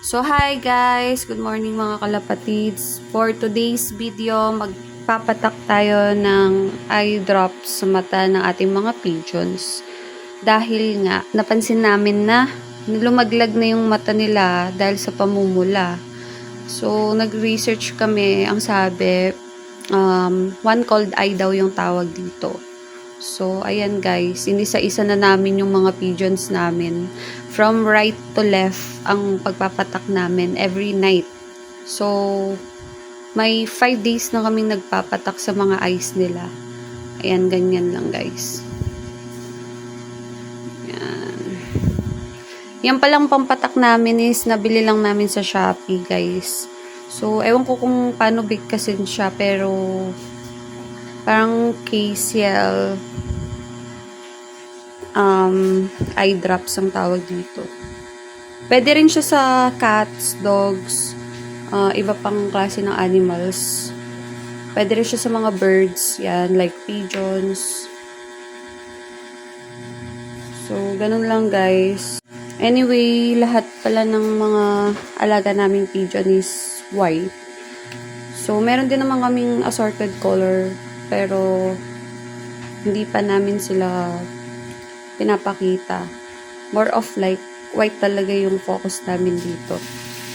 So, hi guys! Good morning mga kalapatids. For today's video, magpapatak tayo ng eye drops sa mata ng ating mga pigeons. Dahil nga, napansin namin na lumaglag na yung mata nila dahil sa pamumula. So, nag-research kami. Ang sabi, um, one cold eye daw yung tawag dito. So, ayan guys, inisa-isa na namin yung mga pigeons namin. From right to left ang pagpapatak namin every night. So, may 5 days na kaming nagpapatak sa mga eyes nila. Ayan, ganyan lang guys. Yan. Yan palang pampatak namin is nabili lang namin sa Shopee guys. So, ewan ko kung paano bigkasin siya pero parang KCL um, eye drops ang tawag dito. Pwede rin siya sa cats, dogs, uh, iba pang klase ng animals. Pwede rin siya sa mga birds, yan, like pigeons. So, ganun lang guys. Anyway, lahat pala ng mga alaga naming pigeon is white. So, meron din naman kaming assorted color, pero hindi pa namin sila pinapakita. More of like, white talaga yung focus namin dito.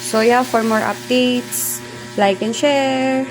So, yeah, for more updates, like and share.